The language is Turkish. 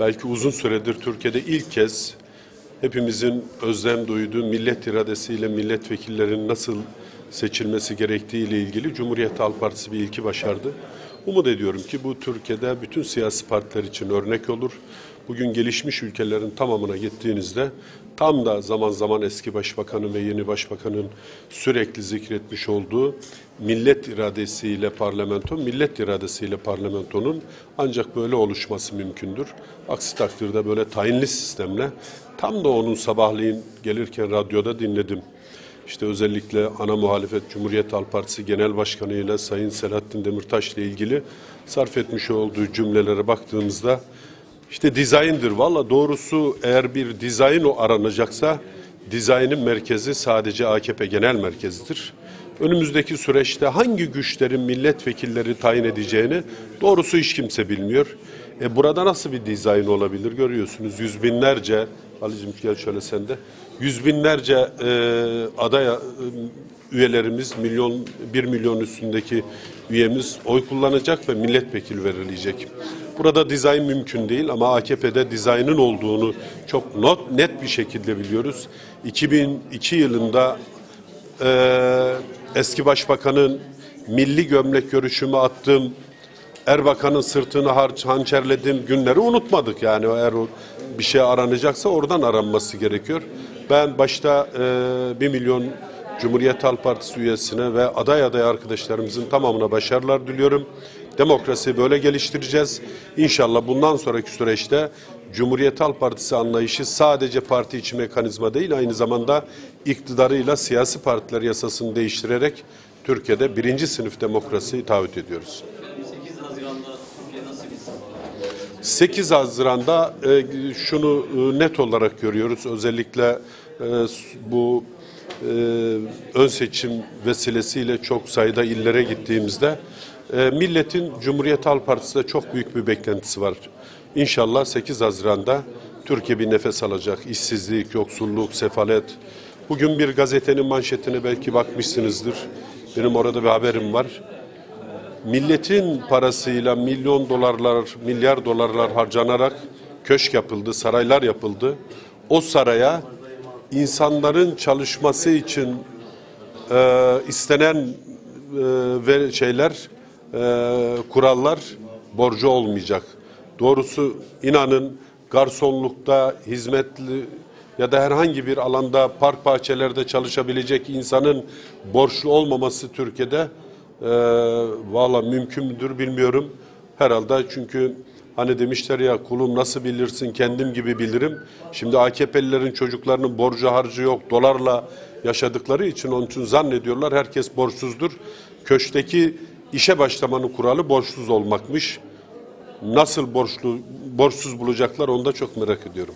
belki uzun süredir Türkiye'de ilk kez hepimizin özlem duyduğu millet iradesiyle milletvekillerinin nasıl seçilmesi gerektiği ile ilgili Cumhuriyet Halk Partisi bir ilki başardı. Umut ediyorum ki bu Türkiye'de bütün siyasi partiler için örnek olur. Bugün gelişmiş ülkelerin tamamına gittiğinizde tam da zaman zaman eski başbakanın ve yeni başbakanın sürekli zikretmiş olduğu millet iradesiyle parlamento, millet iradesiyle parlamentonun ancak böyle oluşması mümkündür. Aksi takdirde böyle tayinli sistemle tam da onun sabahleyin gelirken radyoda dinledim. İşte özellikle ana muhalefet Cumhuriyet Halk Partisi Genel Başkanı ile Sayın Selahattin Demirtaş ile ilgili sarf etmiş olduğu cümlelere baktığımızda işte dizayndır. Valla doğrusu eğer bir dizayn o aranacaksa dizaynın merkezi sadece AKP genel merkezidir. Önümüzdeki süreçte hangi güçlerin milletvekilleri tayin edeceğini doğrusu hiç kimse bilmiyor. E burada nasıl bir dizayn olabilir görüyorsunuz. Yüz binlerce, Ali'cim gel şöyle sen de. Yüz binlerce e, aday e, üyelerimiz, milyon, bir milyon üstündeki üyemiz oy kullanacak ve milletvekili verilecek. Burada dizayn mümkün değil ama AKP'de dizaynın olduğunu çok not, net bir şekilde biliyoruz. 2002 yılında e, eski başbakanın milli gömlek görüşümü attığım Erbakan'ın sırtını harç hançerlediğim günleri unutmadık yani eğer bir şey aranacaksa oradan aranması gerekiyor. Ben başta e, 1 milyon Cumhuriyet Halk Partisi üyesine ve aday aday arkadaşlarımızın tamamına başarılar diliyorum. Demokrasi böyle geliştireceğiz. İnşallah bundan sonraki süreçte Cumhuriyet Halk Partisi anlayışı sadece parti içi mekanizma değil aynı zamanda iktidarıyla siyasi partiler yasasını değiştirerek Türkiye'de birinci sınıf demokrasiyi taahhüt ediyoruz. 8 Haziran'da Türkiye nasıl gitsin? 8 Haziran'da e, şunu e, net olarak görüyoruz. Özellikle e, bu ön seçim vesilesiyle çok sayıda illere gittiğimizde milletin Cumhuriyet Halk Partisi'de çok büyük bir beklentisi var. İnşallah 8 Haziran'da Türkiye bir nefes alacak. İşsizlik, yoksulluk, sefalet. Bugün bir gazetenin manşetine belki bakmışsınızdır. Benim orada bir haberim var milletin parasıyla milyon dolarlar, milyar dolarlar harcanarak köşk yapıldı, saraylar yapıldı. O saraya insanların çalışması için e, istenen e, ve şeyler, e, kurallar borcu olmayacak. Doğrusu inanın garsonlukta, hizmetli ya da herhangi bir alanda park bahçelerde çalışabilecek insanın borçlu olmaması Türkiye'de ee, Valla mümkün müdür bilmiyorum. Herhalde çünkü hani demişler ya kulum nasıl bilirsin kendim gibi bilirim. Şimdi AKP'lilerin çocuklarının borcu harcı yok dolarla yaşadıkları için onun için zannediyorlar herkes borçsuzdur. Köşkteki işe başlamanın kuralı borçsuz olmakmış. Nasıl borçlu, borçsuz bulacaklar onu da çok merak ediyorum.